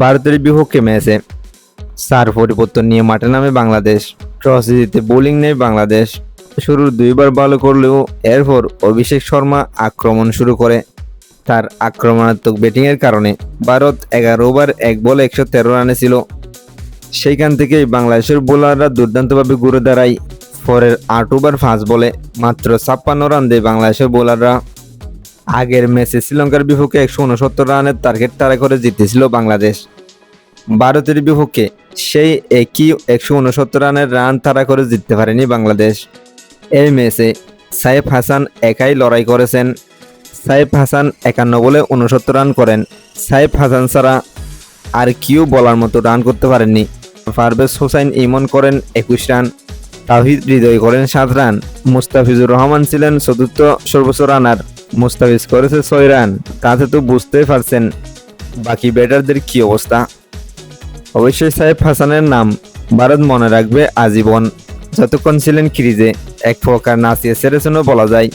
ভারতের বিপক্ষে ম্যাচে সার পরিবর্তন নিয়ে মাঠে নামে বাংলাদেশ। টসে জিতে বোলিং নেয় বাংলাদেশ। শুরুর দুইবার ভালো করলেও এরপর অভিষেক শর্মা আক্রমণ শুরু করে। তার আক্রমণাত্মক ব্যাটিংয়ের কারণে ভারত এগারো ওভার এক বলে একশো তেরো রানে ছিল। সেইখান থেকেই বাংলাদেশের বোলাররা দুর্দান্তভাবে ঘুরে দাঁড়ায়। পরের আট ওভার পাঁচ বলে মাত্র ছাপ্পান্ন রান দেয় বাংলাদেশের বোলাররা। আগের ম্যাচে শ্রীলঙ্কার বিপক্ষে একশো উনসত্তর রানের টার্গেট তারা করে জিতেছিল বাংলাদেশ। ভারতের বিপক্ষে সেই একই একশো উনসত্তর রানের রান তারা করে জিততে পারেনি বাংলাদেশ। এই ম্যাচে সাইফ হাসান একাই লড়াই করেছেন। সাইফ হাসান একান্ন বলে উনসত্তর রান করেন। সাইফ হাসান ছাড়া আর কেউ বলার মতো রান করতে পারেননি। পারভেজ হোসাইন ইমন করেন একুশ রান তাহিদ হৃদয় করেন সাত রান মুস্তাফিজুর রহমান ছিলেন চতুর্থ সর্বোচ্চ রানার মুস্তাফিজ করেছে ছয় রান তাতে তো বুঝতেই পারছেন বাকি ব্যাটারদের কি অবস্থা। অবশ্যই সাহেব হাসানের নাম ভারত মনে রাখবে আজীবন। যতক্ষণ ছিলেন ক্রিজে, এক প্রকার নাচিয়ে ছেড়েছেনও বলা যায়,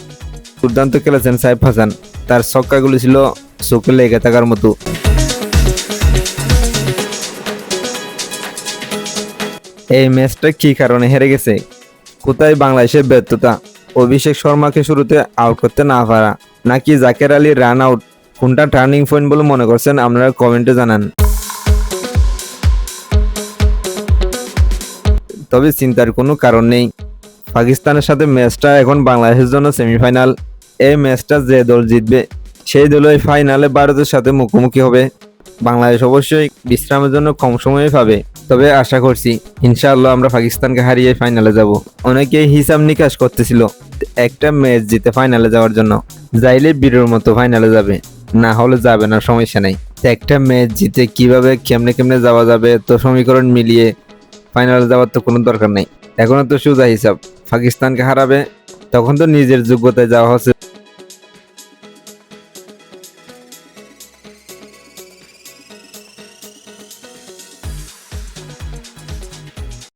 দুর্দান্ত খেলেছেন সাহেব হাসান। তার ছক্কাগুলি ছিল চোখে লেগে থাকার মতো। এই ম্যাচটা কি কারণে হেরে গেছে? কোথায় বাংলাদেশের ব্যর্থতা? অভিষেক শর্মাকে শুরুতে আউট করতে না পারা। নাকি জাকের আলী রান আউট কোনটা টার্নিং পয়েন্ট বলে মনে করছেন? আপনারা কমেন্টে জানান। তবে চিন্তার কোনো কারণ নেই। পাকিস্তানের সাথে ম্যাচটা এখন বাংলাদেশের জন্য সেমিফাইনাল এই ম্যাচটা যে দল জিতবে, সেই দল এই ফাইনালে ভারতের সাথে মুখোমুখি হবে। বাংলাদেশ অবশ্যই বিশ্রামের জন্য কম সময় পাবে। তবে আশা করছি, ইনশাআল্লাহ আমরা পাকিস্তানকে হারিয়ে ফাইনালে যাব। অনেকেই হিসাব নিকাশ করতেছিল, একটা ম্যাচ জিতে ফাইনালে যাওয়ার জন্য। যাইলে বীরের মতো ফাইনালে যাবে, না হলে যাবে না, সমস্যা নেই। একটা ম্যাচ জিতে কীভাবে কেমনে কেমনে যাওয়া যাবে, তো সমীকরণ মিলিয়ে ফাইনালে যাওয়ার তো কোনো দরকার নেই। এখনও তো সোজা হিসাব, পাকিস্তানকে হারাবে, তখন তো নিজের যোগ্যতায় যাওয়া হচ্ছে।